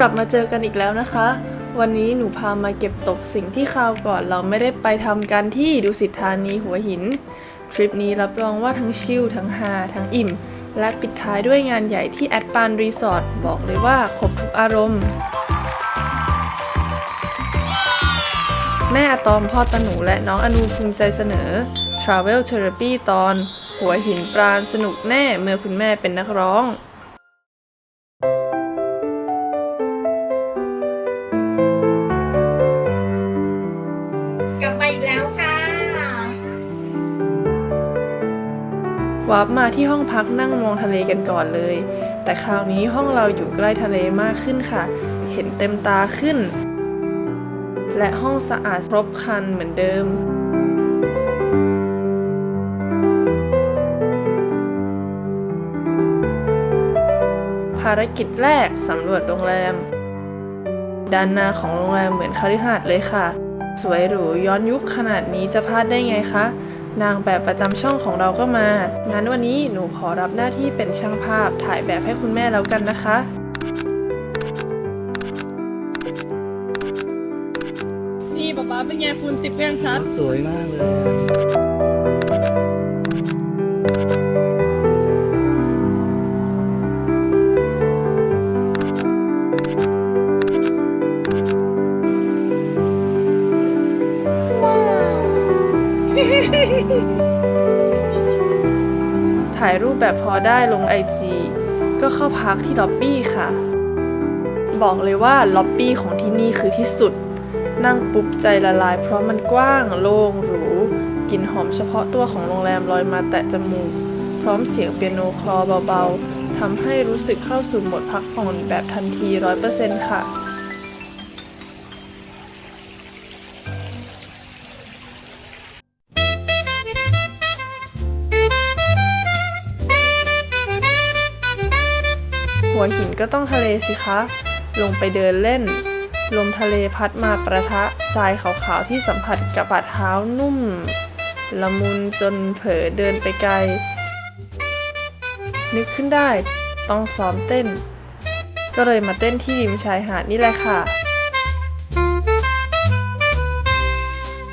กลับมาเจอกันอีกแล้วนะคะ วันนี้หนูพามาเก็บตกสิ่งที่คราวก่อนเราไม่ได้ไปทำกันที่ดุสิตธานีหัวหิน ทริปนี้รับรองว่าทั้งชิลทั้งฮาทั้งอิ่ม และปิดท้ายด้วยงานใหญ่ที่แอดปานรีสอร์ทบอกเลยว่าครบทุกอารมณ์ แม่อะตอมพ่อตาหนูและน้องอนูภูมิใจเสนอ Travel Therapy ตอน หัวหินปราณสนุกแน่เมื่อคุณแม่เป็นนักร้องาร์ปมาที่ห้องพักนั่งมองทะเลกันก่อนเลย แต่คราวนี้ห้องเราอยู่ใกล้ทะเลมากขึ้นค่ะ เห็นเต็มตาขึ้น และห้องสะอาดครบครันเหมือนเดิมภารกิจแรกสำรวจโรงแรม ด้านหน้าของโรงแรมเหมือนคฤหาสน์เลยค่ะ สวยหรูย้อนยุคขนาดนี้จะพลาดได้ไงคะ นางแบบประจำช่องของเราก็มา งั้นวันนี้หนูขอรับหน้าที่เป็นช่างภาพถ่ายแบบให้คุณแม่แล้วกันนะคะนี่ป๊าป๊าเป็นไงคูณสิบเพียงชัด สวยมากเลย แบบพอได้ลงไอจีก็เข้าพักที่ล็อบบี้ค่ะ บอกเลยว่าล็อบบี้ของที่นี่คือที่สุด นั่งปุ๊บใจละลาย เพราะมันกว้างโล่งหรูกลิ่นหอมเฉพาะตัวของโรงแรมลอยมาแตะจมูก พร้อมเสียงเปียโนคลอเบาๆทำให้รู้สึกเข้าสู่โหมดพักผ่อนแบบทันทีร้อยเปอร์เซ็นต์ค่ะ หัวหินก็ต้องทะเลสิคะ ลงไปเดินเล่น ลมทะเลพัดมาประทะทรายขาวๆที่สัมผัสกับบาดเท้านุ่ม ละมุนจนเผลอเดินไปไกล นึกขึ้นได้ต้องซ้อมเต้น ก็เลยมาเต้นที่ริมชายหาดนี่แหละค่ะ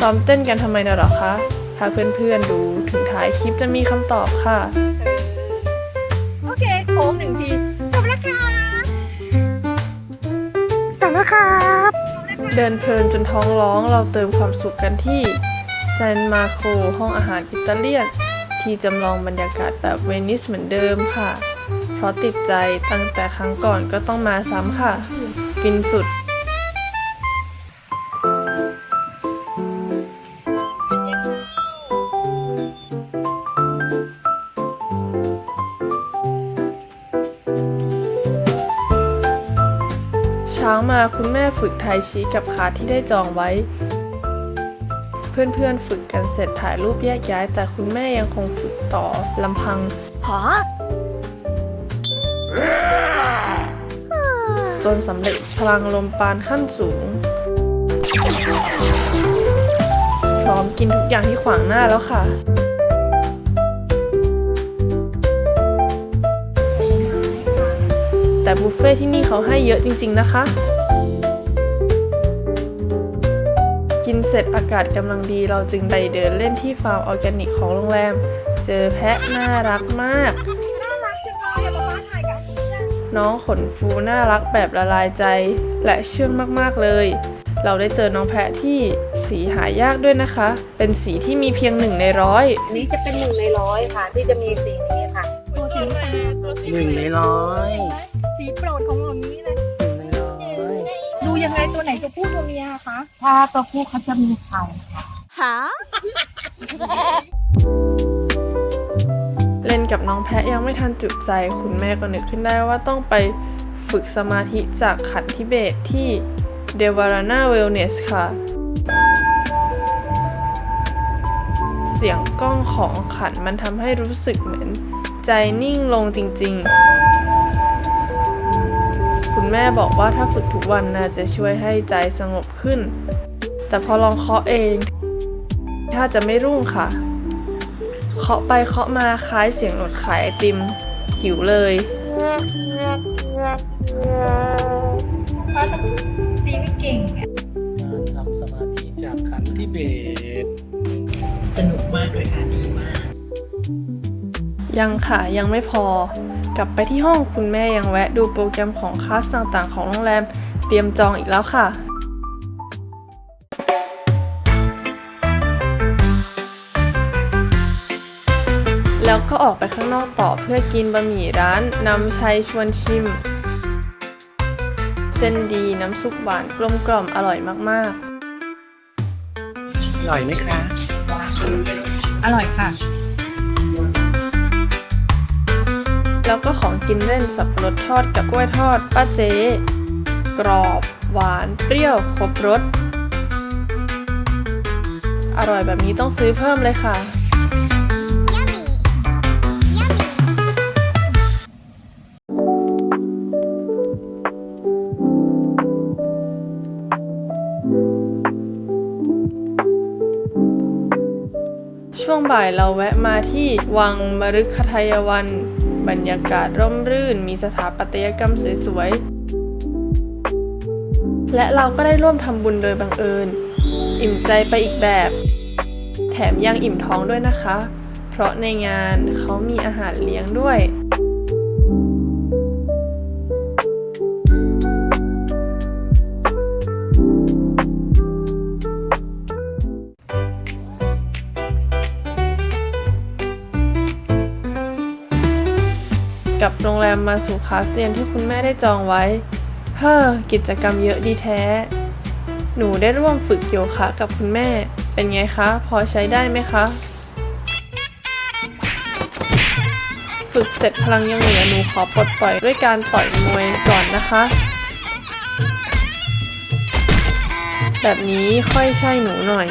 ซ้อมเต้นกันทำไมนะหรอคะถ้าเพื่อนๆดูถึงท้ายคลิปจะมีคำตอบค่ะ โอเคโค้งหนึ่งที เดินเพลินจนท้องร้องเราเติมความสุขกันที่แซนมาโคห้องอาหารอิตาเลียน ที่จำลองบรรยากาศแบบเวนิสเหมือนเดิมค่ะ เพราะติดใจตั้งแต่ครั้งก่อนก็ต้องมาซ้ำค่ะ ฟินสุด มาคุณแม่ฝึกไทชีกับคาที่ได้จองไว้ เพื่อนๆฝึกกันเสร็จถ่ายรูปแยกย้าย แต่คุณแม่ยังคงฝึกต่อลำพังหอจนสำเร็จพลังลมปานขั้นสูง พร้อมกินทุกอย่างที่ขวางหน้าแล้วค่ะแต่บุฟเฟ่ที่นี่เขาให้เยอะจริง ๆ นะคะ กินเสร็จอากาศกำลังดีเราจึงไปเดินเล่นที่ฟาร์มออร์แกนิกของโรงแรม เจอแพะน่ารักมากน่ารักจังเลยอะป๊าป๊าถ่ายกับคุณนะน้องขนฟูน่ารักแบบละลายใจและเชื่องมากๆเลย เราได้เจอน้องแพะที่สีหายากด้วยนะคะ เป็นสีที่มีเพียงหนึ่งในร้อยอันนี้จะเป็นหนึ่งในร้อยค่ะ ที่จะมีสีนี้ค่ะ ตัวสีฟ้าตัวสีหนึ่งในร้อย สีโปรดของหมอนี้เลย ยังไงตัวไหนตัวผู้ตัวเมียคะถ้าตัวผู้เขาจะมีไข่ค่ะหาเล่นกับน้องแพะยังไม่ทันจุใจคุณแม่ก็นึกขึ้นได้ว่าต้องไปฝึกสมาธิจากขันทิเบตที่เดวารานาเวลเนสค่ะ เสียงก้องของขันมันทำให้รู้สึกเหมือนใจนิ่งลงจริง ๆ คุณแม่บอกว่าถ้าฝึกทุกวันน่าจะช่วยให้ใจสงบขึ้น แต่พอลองเคาะเอง ถ้าจะไม่รุ่งค่ะ เคาะไปเคาะมาคล้ายเสียงหนวดขายไอติม หิวเลยเขาต้องตีไม่เก่งอะการทำสมาธิจากขันทิเบตสนุกมากเลยค่ะดีมาก ยังค่ะยังไม่พอ กลับไปที่ห้องคุณแม่ยังแวะดูโปรแกรมของคลาสต่างๆ ของโรงแรม เตรียมจองอีกแล้วค่ะแล้วก็ออกไปข้างนอกต่อเพื่อกินบะหมี่ร้านนำชัยชวนชิม เส้นดีน้ำซุปหวานกลมกล่อมอร่อยมากอร่อยไหมคะ อร่อยค่ะ แล้วก็ของกินเล่นสับปะรดทอดกับกล้วยทอด ป้าเจ๊กรอบหวานเปรี้ยวครบรสอร่อยแบบนี้ต้องซื้อเพิ่มเลยค่ะ ช่วงบ่ายเราแวะมาที่วังมฤคทายวัน บรรยากาศร่มรื่น มีสถาปัตยกรรมสวยๆ และเราก็ได้ร่วมทำบุญโดยบังเอิญ อิ่มใจไปอีกแบบ แถมยังอิ่มท้องด้วยนะคะ เพราะในงานเขามีอาหารเลี้ยงด้วยับโรงแรมมาสู่คลาสเรียนที่คุณแม่ได้จองไว้ เฮ้อ กิจกรรมเยอะดีแท้ หนูได้ร่วมฝึกโยคะกับคุณแม่ เป็นไงคะ พอใช้ได้ไหมคะ ฝึกเสร็จพลังยังเหลือหนูขอปลดปล่อยด้วยการต่อยมวยก่อนนะคะ แบบนี้ค่อยใช่หนูหน่อย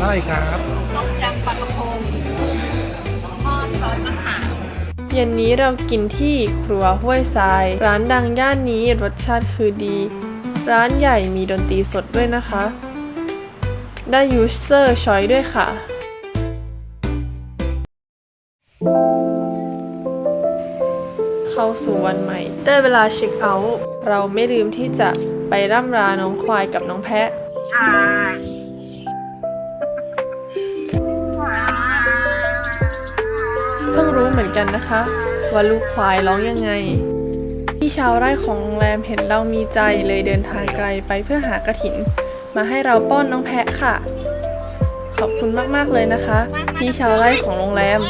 ได้ครับต้มยำปลากระพงทอดซอสมะขามเย็นนี้เรากินที่ครัวห้วยทราย ร้านดังย่านนี้รสชาติคือดี ร้านใหญ่มีดนตรีสดด้วยนะคะ ได้ยูเซอร์ชอยด้วยค่ะเข้าสู่วันใหม่ ได้เวลาเช็คเอาท์เราไม่ลืมที่จะไปร่ำราน้องควายกับน้องแพะ กันนะคะ ว่าลูกควายร้องยังไงพี่ชาวไร่ของโรงแรมเห็นเรามีใจเลยเดินทางไกลไปเพื่อหากระถิน มาให้เราป้อนน้องแพะค่ะ ขอบคุณมากๆเลยนะคะพี่ชาวไร่ของโรงแรม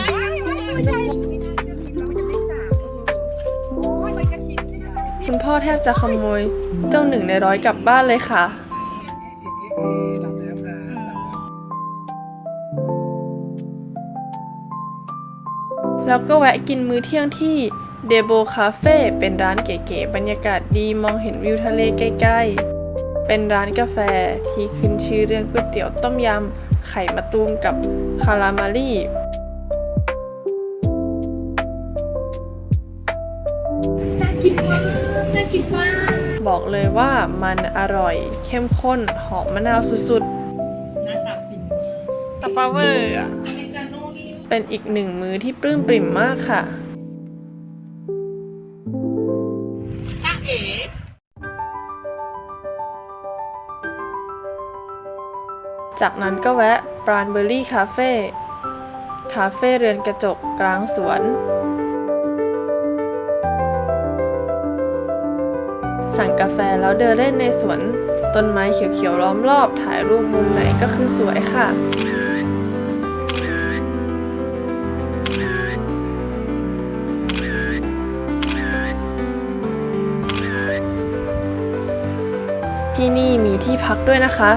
คุณพ่อแทบจะขโมยเจ้าหนึ่งในร้อยกลับบ้านเลยค่ะ แล้วก็แวะกินมื้อเที่ยงที่เดโบคาเฟ่เป็นร้านเก๋ๆบรรยากาศดีมองเห็นวิวทะเลใกล้ๆ เป็นร้านกาแฟที่ขึ้นชื่อเรื่องก๋วยเตี๋ยวต้มยำไข่มะตูมกับคารามารีบอกเลยว่ามันอร่อย เข้มข้นหอมมะนาวสุดๆ หน้าตาฟินตะปาเวอร์อะ เป็นอีกหนึ่งมื้อที่ปลื้มปริ่มมากค่ะจากนั้นก็แวะปราณเบอร์รี่คาเฟ่ คาเฟ่เรือนกระจกกลางสวน สั่งกาแฟแล้วเดินเล่นในสวน ต้นไม้เขียวๆล้อมรอบถ่ายรูปมุมไหนก็คือสวยค่ะ ที่พักด้วยนะคะ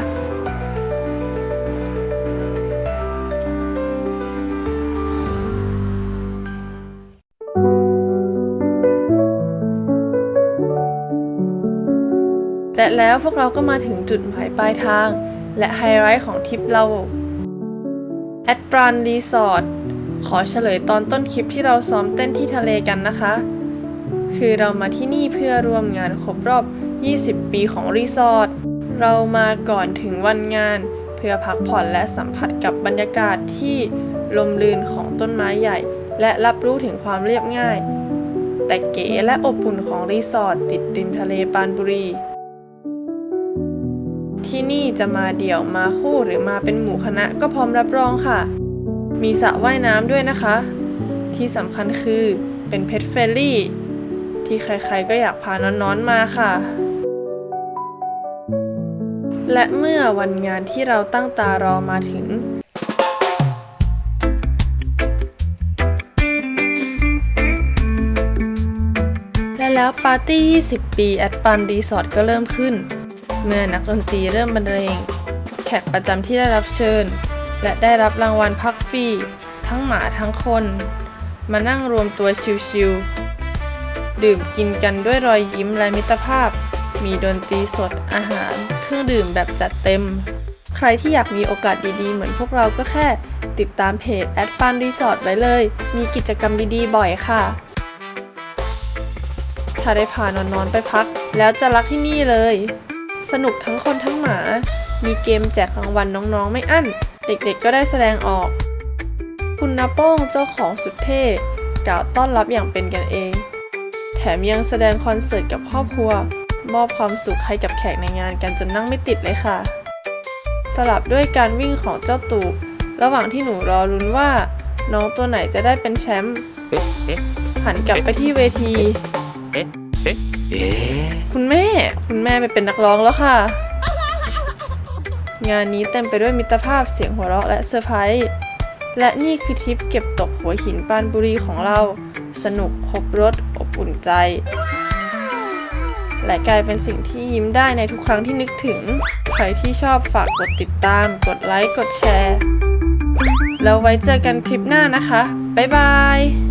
และแล้วพวกเราก็มาถึงจุดหมายปลายทาง และไฮไลท์ของทริปเราแอดปรานรีสอร์ทขอเฉลยตอนต้นคลิปที่เราซ้อมเต้นที่ทะเลกันนะคะ คือเรามาที่นี่เพื่อร่วมงานครบรอบ 20 ปีของรีสอร์ท เรามาก่อนถึงวันงาน เพื่อพักผ่อนและสัมผัสกับบรรยากาศที่ลมลื่นของต้นไม้ใหญ่ และรับรู้ถึงความเรียบง่าย แต่เก๋และอบอุ่นของรีสอร์ทติดริมทะเลปานบุรี ที่นี่จะมาเดี่ยวมาคู่หรือมาเป็นหมู่คณะก็พร้อมรับรองค่ะ มีสระว่ายน้ำด้วยนะคะ ที่สำคัญคือเป็นเพ t เฟลลี่ ที่ใครๆก็อยากพาน้อนๆมาค่ะ และเมื่อวันงานที่เราตั้งตารอมาถึง และแล้วปาร์ตี้ 20 ปี แอดปันรีสอร์ทก็เริ่มขึ้น เมื่อนักดนตรีเริ่มบรรเลง แขกประจำที่ได้รับเชิญ และได้รับรางวัลพักฟรี ทั้งหมาทั้งคน มานั่งรวมตัวชิลๆดื่มกินกันด้วยรอยยิ้มและมิตรภาพ มีดนตรีสดอาหาร เครื่องดื่มแบบจัดเต็ม ใครที่อยากมีโอกาสดีๆ เหมือนพวกเราก็แค่ ติดตามเพจแอดปันรีสอร์ทไว้เลย มีกิจกรรมดีๆ บ่อยค่ะ ถ้าได้พานอนๆไปพัก แล้วจะรักที่นี่เลย สนุกทั้งคนทั้งหมา มีเกมแจกรางวัลน้องๆ ไม่อั้น เด็กๆก็ได้แสดงออก คุณนาโป้งเจ้าของสุดเท่กล่าวต้อนรับอย่างเป็นกันเอง แถมยังแสดงคอนเสิร์ตกับครอบครัว มอบความสุขให้กับแขกในงานกันจนนั่งไม่ติดเลยค่ะ สลับด้วยการวิ่งของเจ้าตูบระหว่างที่หนูรอลุ้นว่า น้องตัวไหนจะได้เป็นแชมป์เอ๊ะเอ๊ะหันกลับไปที่เวทีเอ๊ะเอ๊ะคุณแม่ คุณแม่ไปเป็นนักร้องแล้วค่ะ งานนี้เต็มไปด้วยมิตรภาพเสียงหัวเราะและเซอร์ไพรส์และนี่คือทริปเก็บตกหัวหินปานบุรีของเรา สนุกครบรถอบอุ่นใจ และกลายเป็นสิ่งที่ยิ้มได้ในทุกครั้งที่นึกถึง ใครที่ชอบฝากกดติดตาม กดไลค์ กดแชร์ แล้วไว้เจอกันคลิปหน้านะคะ บ๊ายบาย